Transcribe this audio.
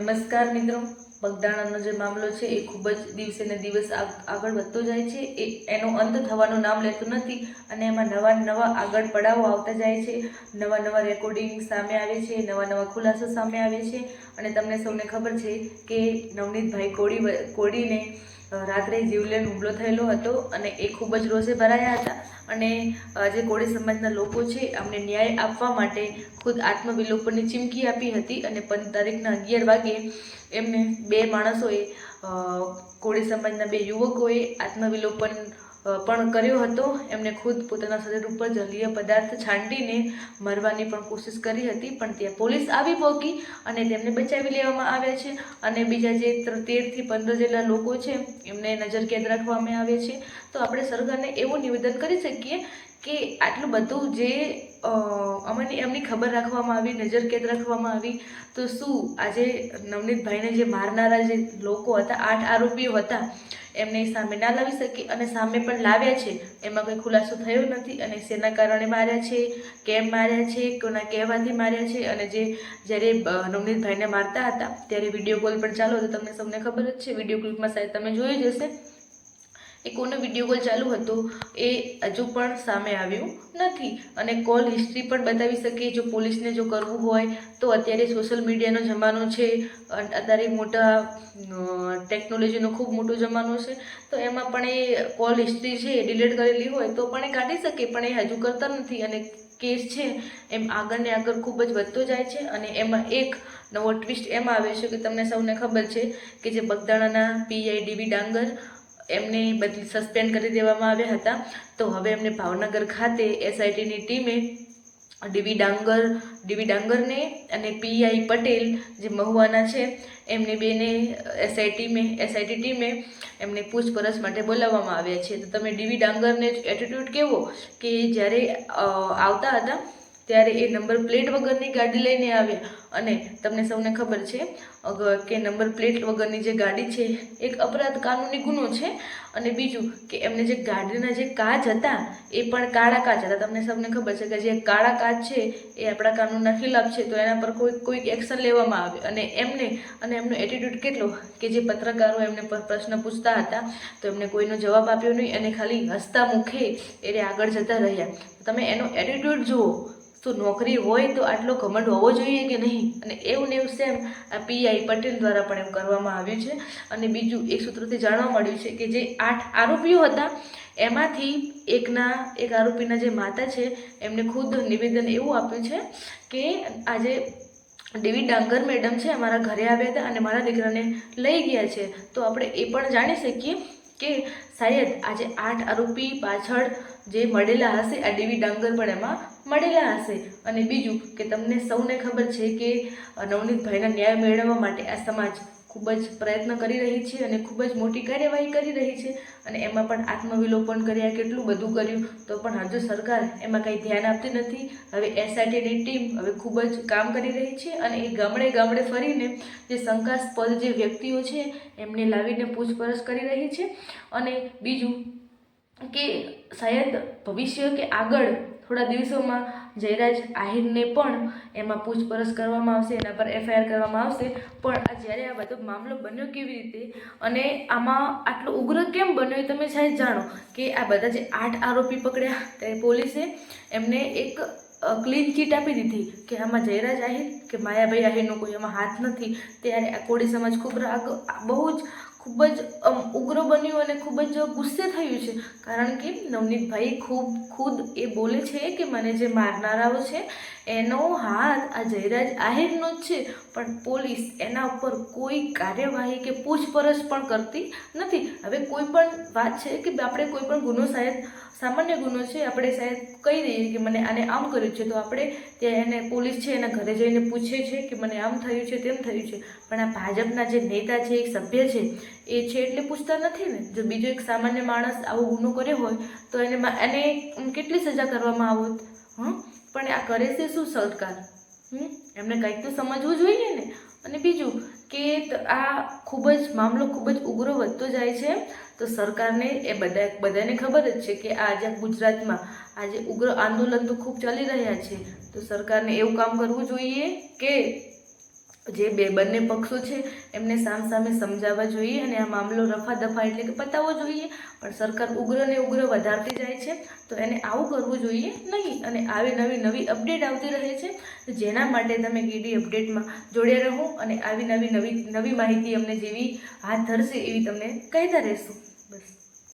નમસ્કાર મિત્રો. બગદાણાનો જે મામલો છે એ ખૂબ જ દિવસે ને દિવસ આગ- આગળ વધતો જાય છે. એ, એનો અંત થવાનું નામ લેતું નથી અને એમાં નવા નવા આગળ પડાવો આવતા જાય છે. નવા નવા રેકોર્ડિંગ સામે આવે છે નવા નવા ખુલાસો સામે આવે છે. અને તમને સૌને ખબર છે કે નવનીતભાઈ કોડી કોડીને રાત્રે જીવલેણ હુમલો થયેલો હતો અને એ ખૂબ જ રોષે ભરાયા હતા અને જે કોળી સમાજના લોકો છે, અમને ન્યાય આપવા માટે ખુદ આત્મવિલોપનની ચીમકી આપી હતી અને પંદર તારીખના અગિયાર વાગે એમને બે માણસોએ કોળી સમાજના બે યુવકોએ આત્મવિલોપન પણ કર્યો હતો. એમને ખુદ પોતાના શરીર ઉપર જલીય પદાર્થ છાંટીને મરવાની પણ કોશિશ કરી હતી, પણ ત્યાં પોલીસ આવી પહોંચી અને તેમને બચાવી લેવામાં આવ્યા છે. અને બીજા જે તેરથી પંદર જેટલા લોકો છે, એમને નજરકેદ રાખવામાં આવે છે. તો આપણે સરકારને એવું નિવેદન કરી શકીએ કે આટલું બધું જે અમને એમની ખબર રાખવામાં આવી, નજર કેદ રાખવામાં આવી, તો શું આજે નવનીતભાઈને જે મારનારા જે લોકો હતા, આઠ આરોપીઓ હતા, એમને સામે ના લાવી શકી અને સામે પણ લાવ્યા છે. એમાં કોઈ ખુલાસો થયો નથી અને શેના કારણે માર્યા છે, કેમ માર્યા છે, કોના કહેવાથી માર્યા છે અને જે જ્યારે નવનીતભાઈને મારતા હતા, ત્યારે વીડિયો કોલ પણ ચાલુ હતો. તમને સૌને ખબર જ છે, વીડિયો ક્લિપમાં સાહેબ તમે જોઈ જ હશે. એ કોનો વીડિયો કોલ ચાલુ હતો, એ હજુ પણ સામે આવ્યું નથી. અને કોલ હિસ્ટ્રી પણ બતાવી શકીએ જો પોલીસને જો કરવું હોય, તો અત્યારે સોશિયલ મીડિયાનો જમાનો છે અત્યારે મોટા ટેકનોલોજીનો ખૂબ મોટો જમાનો છે, તો એમાં પણ એ કોલ હિસ્ટ્રી છે એ ડિલીટ કરેલી હોય તો પણ એ કાઢી શકે, પણ એ હજુ કરતા નથી. અને કેસ છે, એમ આગળ ને આગળ ખૂબ જ વધતો જાય છે અને એમાં એક નવો ટ્વિસ્ટ એમાં આવે છે કે તમને સૌને ખબર છે કે જે બગદાણાના પીઆઈ ડીવી ડાંગર એમને બધી સસ્પેન્ડ કરી દેવામાં આવ્યા હતા. તો હવે એમને ભાવનગર ખાતે એસઆઈટીની ટીમે ડીવી ડાંગર ડીવી ડાંગરને અને પીઆઈ પટેલ જે મહુવાના છે, એમને બેને એસઆઈટીમે એસઆઈટી ટીમે એમને પૂછપરછ માટે બોલાવવામાં આવ્યા છે. તો તમે ડીવી ડાંગરને એટીટ્યૂડ કેવો? કે જ્યારે આવતા હતા ત્યારે એ નંબર પ્લેટ વગરની ગાડી લઈને આવ્યા. અને તમને સૌને ખબર છે કે નંબર પ્લેટ વગરની જે ગાડી છે, એક અપરાધ કાનૂની ગુનો છે. અને બીજું કે એમને જે ગાડીના જે કાચ હતા, એ પણ કાળા કાચ હતા. તમને સૌને ખબર છે કે જે કાળા કાચ છે, એ આપણા કાનૂનના ખિલાફ છે. તો એના પર કોઈ કોઈક એક્શન લેવામાં આવે અને એમને, અને એમનો એટીટ્યૂડ કેટલો કે જે પત્રકારો એમને પ્રશ્ન પૂછતા હતા, તો એમને કોઈનો જવાબ આપ્યો નહીં. અને ખાલી હસતા મુખે એને આગળ જતા રહ્યા. તમે એનો એટીટ્યૂડ જુઓ. તો નોકરી હોય તો આટલો ઘમંડ હોવો જોઈએ કે નહીં? અને એવું ને એવું સેમ આ પીઆઈ પટેલ દ્વારા પણ એમ કરવામાં આવ્યું છે. અને બીજું એક સૂત્રથી જાણવા મળ્યું છે કે જે આઠ આરોપીઓ હતા, એમાંથી એકના, એક આરોપીના જે માતા છે, એમને ખુદ નિવેદન એવું આપ્યું છે કે આજે ડેવી ડાંગર મેડમ છે અમારા ઘરે આવ્યા હતા અને મારા દીકરાને લઈ ગયા છે. તો આપણે એ પણ જાણી શકીએ કે શાયદ આજે આઠ આરોપી પાછળ જે મળેલા હશે, આ ડીવી એમાં મળેલા હશે. અને બીજું કે તમને સૌને ખબર છે કે નવનીતભાઈના ન્યાય મેળવવા માટે આ સમાજ ખૂબ જ પ્રયત્ન કરી રહી છે અને ખૂબ જ મોટી કાર્યવાહી કરી રહી છે અને એમાં પણ આત્મવિલોપન કર્યા, કેટલું બધું કર્યું, તો પણ હજુ સરકાર એમાં કંઈ ધ્યાન આપતી નથી, હવે એસઆઈટીની ટીમ હવે ખૂબ જ કામ કરી રહી છે અને એ ગામડે ગામડે ફરીને જે શંકાસ્પદ જે વ્યક્તિઓ છે એમને લાવીને પૂછપરછ કરી રહી છે. અને બીજું કે શાયદ ભવિષ્ય કે આગળ થોડા દિવસોમાં જયરાજ આહિરને પણ એમાં પૂછપરછ કરવામાં આવશે, એના પર એફઆઈઆર કરવામાં આવશે. પણ આ જ્યારે આ બધો મામલો બન્યો કેવી રીતે? અને આમાં આટલો ઉગ્ર કેમ બન્યો એ તમે સાહેબ જાણો? કે આ બધા જે આઠ આરોપી પકડ્યા ત્યારે પોલીસે એમને એક ક્લીન ચીટ આપી દીધી કે આમાં જયરાજ આહિર કે માયાભાઈ આહિરનો કોઈ એમાં હાથ નથી. ત્યારે આ કોળી સમાજ ખૂબ રાગ, બહુ જ ખૂબ જ ઉગ્ર બન્યું અને ખૂબ જ ગુસ્સે થયું છે. કારણ કે નવનીતભાઈ ખૂબ, ખુદ એ બોલે છે કે મને જે મારનારાઓ છે, એનો હાથ આ જયરાજ આહિરનો જ છે. પણ પોલીસ એના ઉપર કોઈ કાર્યવાહી કે પૂછપરછ પણ કરતી નથી. હવે કોઈ પણ વાત છે કે આપણે કોઈ પણ ગુનો શાયદ સામાન્ય ગુનો છે, આપણે શાયદ કહી દઈએ કે મને આને આમ કર્યું છે, તો આપણે ત્યાં એને પોલીસ છે એના ઘરે જઈને પૂછે છે કે મને આમ થયું છે, તેમ થયું છે. પણ આ ભાજપના જે નેતા છે, એક સભ્ય છે એ છે એટલે પૂછતા નથી ને. જો બીજો એક સામાન્ય માણસ આવો ગુનો કર્યો હોય, તો એને એને કેટલી સજા કરવામાં આવત? હં? પણ આ કરે છે શું સરકાર એમને કંઈક તો સમજવું જોઈએ ને. અને બીજું કે આ ખૂબ જ મામલો ખૂબ જ ઉગ્ર વધતો જાય છે, તો સરકારને એ બધા, બધાને ખબર જ છે કે આજે ગુજરાતમાં આજે ઉગ્ર આંદોલન તો ખૂબ ચાલી રહ્યા છે, તો સરકારને એવું કામ કરવું જોઈએ કે જે બે બંને પક્ષો છે, એમને સામ સામે સમજાવવા જોઈએ અને આ મામલો રફા દફા એટલે કે પતાવવો જોઈએ. પણ સરકાર ઉગ્ર ને ઉગ્ર વધારતી જાય છે, તો એને આવું કરવું જોઈએ નહીં. અને આવી નવી નવી અપડેટ આવતી રહે છે જેના માટે તમે કેડી અપડેટમાં જોડ્યા રહો અને આવી નવી નવી નવી માહિતી અમને જેવી હાથ ધરશે એવી તમને કહેતા રહેશું.